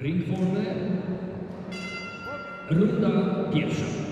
Ring. Runda pierwsza.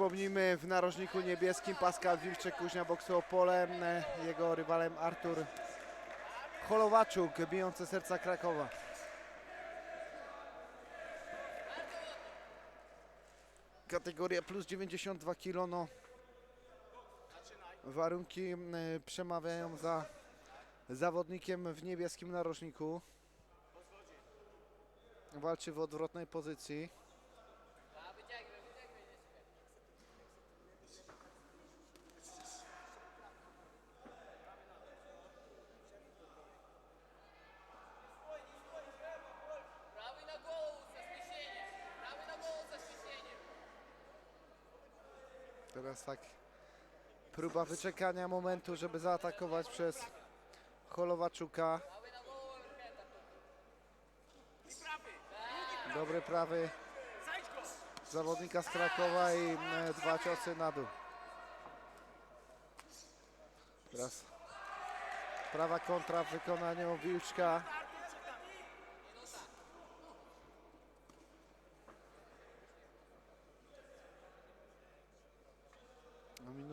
Przypomnijmy, w narożniku niebieskim Pascal Wilczek, kuźnia boksu Opolem, e, jego rywalem Artur Holowaczuk, bijący serca Krakowa. Kategoria plus 92 kg, no. Warunki e, przemawiają za zawodnikiem w niebieskim narożniku. Walczy w odwrotnej pozycji. Teraz tak próba wyczekania momentu, żeby zaatakować przez Holowaczuka. Dobry prawy zawodnika z Krakowa i dwa ciosy na dół. Teraz prawa kontra w wykonaniu Wilczka.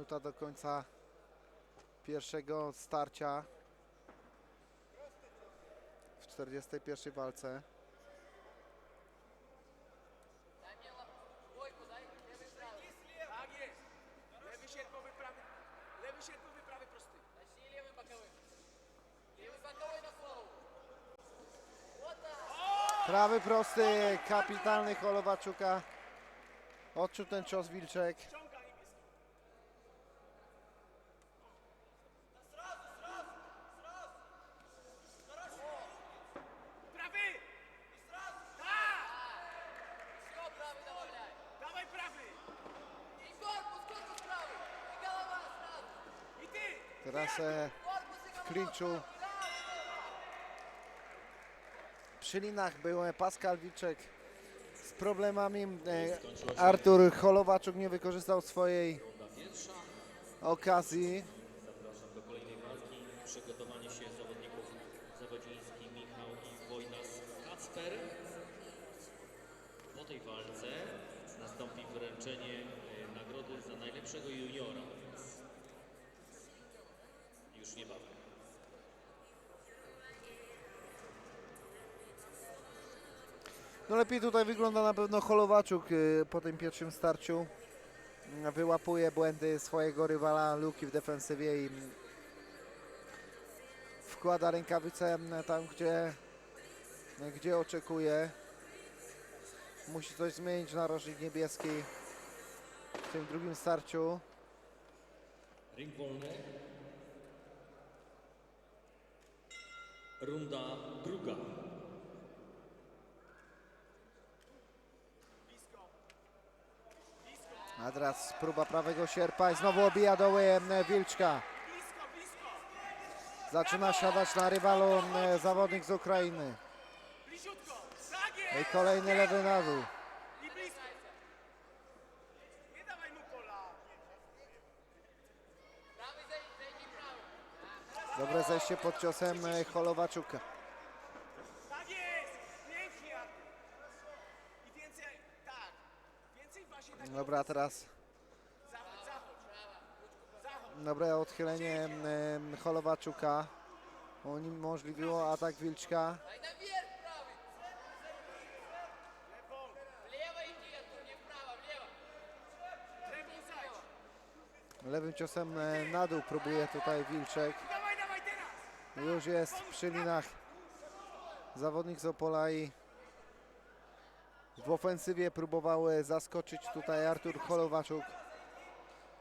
minuta do końca pierwszego starcia w 41 walce. Prawy prosty, kapitalny Holowaczuka. Odczuł ten cios Wilczek. meczu. Przy linach był e, Pascal Wilczek z problemami. E, Artur Holowaczuk nie wykorzystał swojej okazji. Zapraszam do kolejnej walki. Przygotowanie się zawodników Zawodziński, Michał i Wojtas Kacper. Po tej walce nastąpi wręczenie e, nagrody za najlepszego juniora. No lepiej tutaj wygląda na pewno Holowaczuk e, po tym pierwszym starciu. Wyłapuje błędy swojego rywala, luki w defensywie i wkłada rękawice tam, gdzie, gdzie oczekuje. Musi coś zmienić na rożnik niebieski w tym drugim starciu. Ring wolny. Runda druga. A teraz próba prawego sierpa i znowu obija doły Wilczka. Zaczyna siadać na rywalu zawodnik z Ukrainy. I kolejny lewy na dół. Dobre zejście pod ciosem e, Holowaczuka. Dobra, teraz... Dobre odchylenie Holowaczuka. Uniemożliwiło atak Wilczka. Lewym ciosem e, na dół próbuje tutaj Wilczek. Już jest przy linach zawodnik z Opola i w ofensywie próbował zaskoczyć tutaj Artur Holowaczuk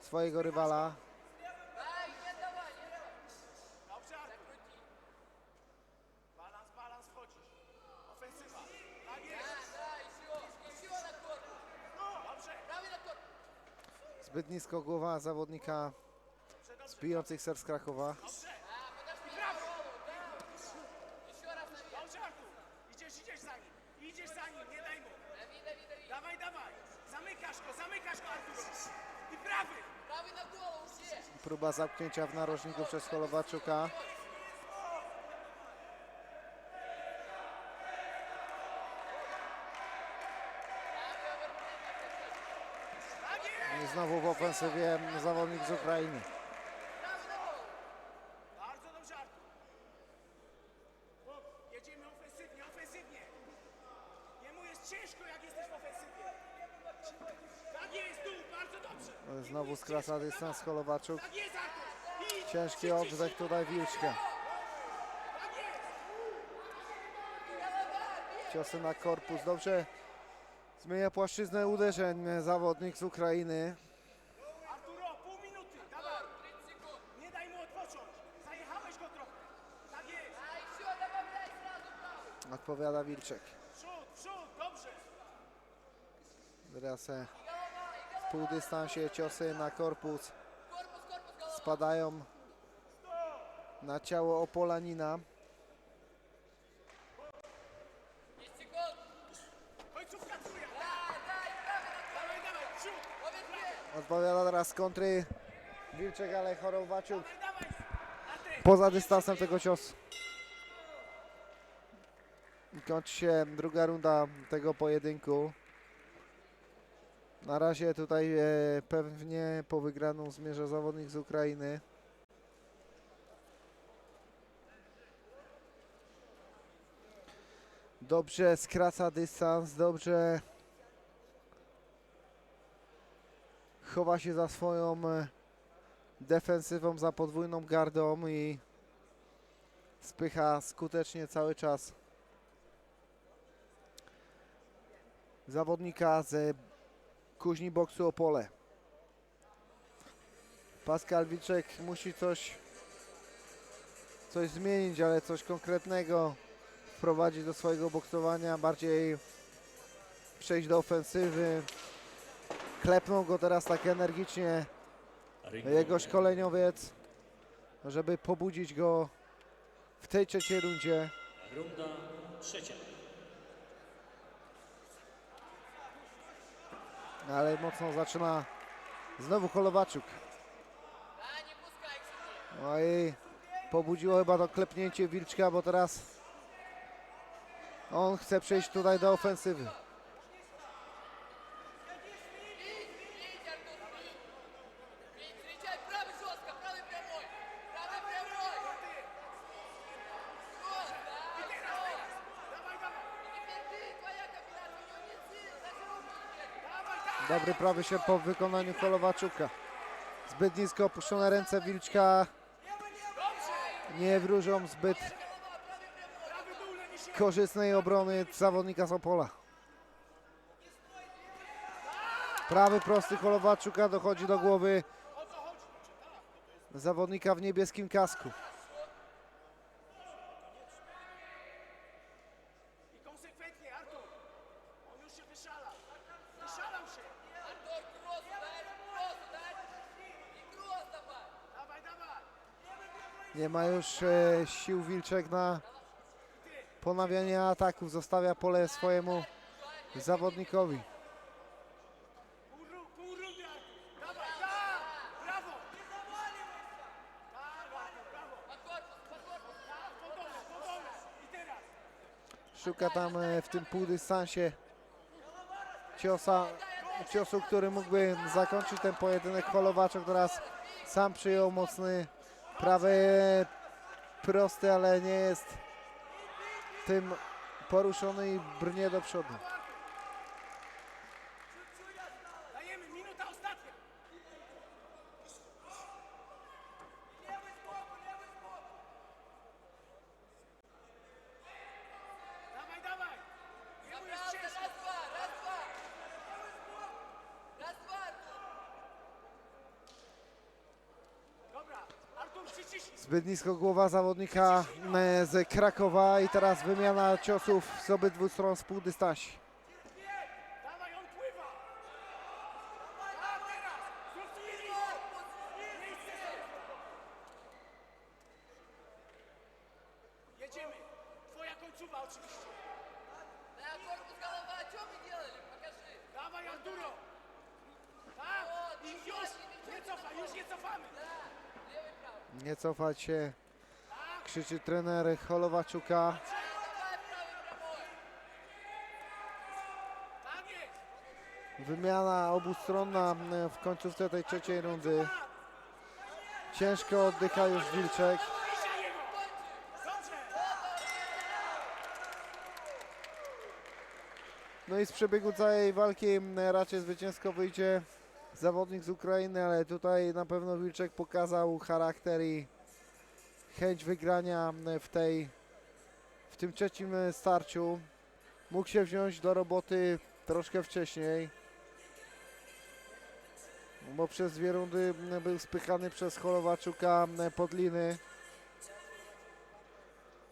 swojego rywala. Zbyt nisko głowa zawodnika z ser z Krakowa. Dobrze, idziesz, idziesz za nim. Idziesz za nim, nie daj mu. Dawaj, dawaj. Zamykasz go, zamykasz go, Arturo. I prawy. Próba zamknięcia w narożniku przez Holowaczuka. Tak I znowu w ofensywie zawodnik z Ukrainy. Znowu skraca dystans Holowaczuk. Ciężki odwyk tutaj Wilczka. Ciosy na korpus. Dobrze zmienia płaszczyznę uderzeń zawodnik z Ukrainy. Odpowiada Wilczek. Teraz w półdystansie ciosy na korpus spadają na ciało Opolanina. Odpowiada teraz kontry Wilczek, ale Chorowaciuk poza dystansem tego ciosu. Kończy się druga runda tego pojedynku. Na razie tutaj e, pewnie po wygraną zmierza zawodnik z Ukrainy. Dobrze skraca dystans, dobrze chowa się za swoją e, defensywą, za podwójną gardą i spycha skutecznie cały czas zawodnika z kuźni boksu Opole. Pascal Wilczek musi coś coś zmienić, ale coś konkretnego wprowadzić do swojego boksowania, bardziej przejść do ofensywy. Klepnął go teraz tak energicznie jego szkoleniowiec, żeby pobudzić go w tej trzeciej rundzie. Runda trzecia. No ale mocno zaczyna znowu Holowaczuk. No i pobudziło chyba to klepnięcie Wilczka, bo teraz on chce przejść tutaj do ofensywy. Dobry prawy się po wykonaniu Kolowaczuka. Zbyt nisko opuszczone ręce Wilczka nie wróżą zbyt korzystnej obrony zawodnika z Opola. Prawy prosty Kolowaczuka dochodzi do głowy zawodnika w niebieskim kasku. Nie ma już e, sił Wilczek na ponawianie ataków. Zostawia pole swojemu zawodnikowi. Szuka tam e, w tym półdystansie ciosa, ciosu, który mógłby zakończyć ten pojedynek. Holowaczek teraz sam przyjął mocny prawy prosty, ale nie jest tym poruszony i brnie do przodu. Zbyt nisko głowa zawodnika e, z Krakowa i teraz wymiana ciosów z obydwu stron z półdystansu. Dawaj Anduro! Tak! I już! Nie cofaj, już nie cofamy! Nie cofać się, krzyczy trener Holowaczuka. Wymiana obustronna w końcówce tej trzeciej rundy. Ciężko oddycha już Wilczek. No i z przebiegu całej walki raczej zwycięsko wyjdzie zawodnik z Ukrainy, ale tutaj na pewno Wilczek pokazał charakter i chęć wygrania m, w tej w tym trzecim e, starciu. Mógł się wziąć do roboty troszkę wcześniej. Bo przez dwie rundy był spychany przez Holowaczuka m, pod liny.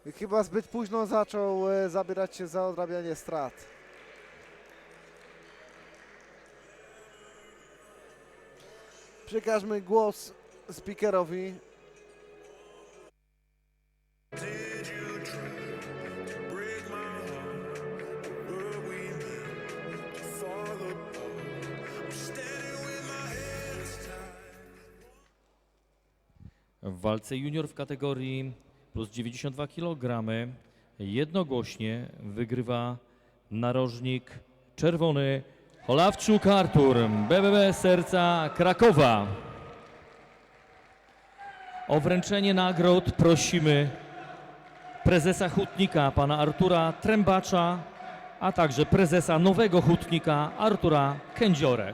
I chyba zbyt późno zaczął e, zabierać się za odrabianie strat. My hands tied. W walce junior w kategorii plus 92 kg jednogłośnie wygrywa narożnik czerwony Holawczuk Artur, BBB Serca Krakowa. O wręczenie nagród prosimy prezesa hutnika pana Artura Trębacza, a także prezesa nowego hutnika Artura Kędziorę.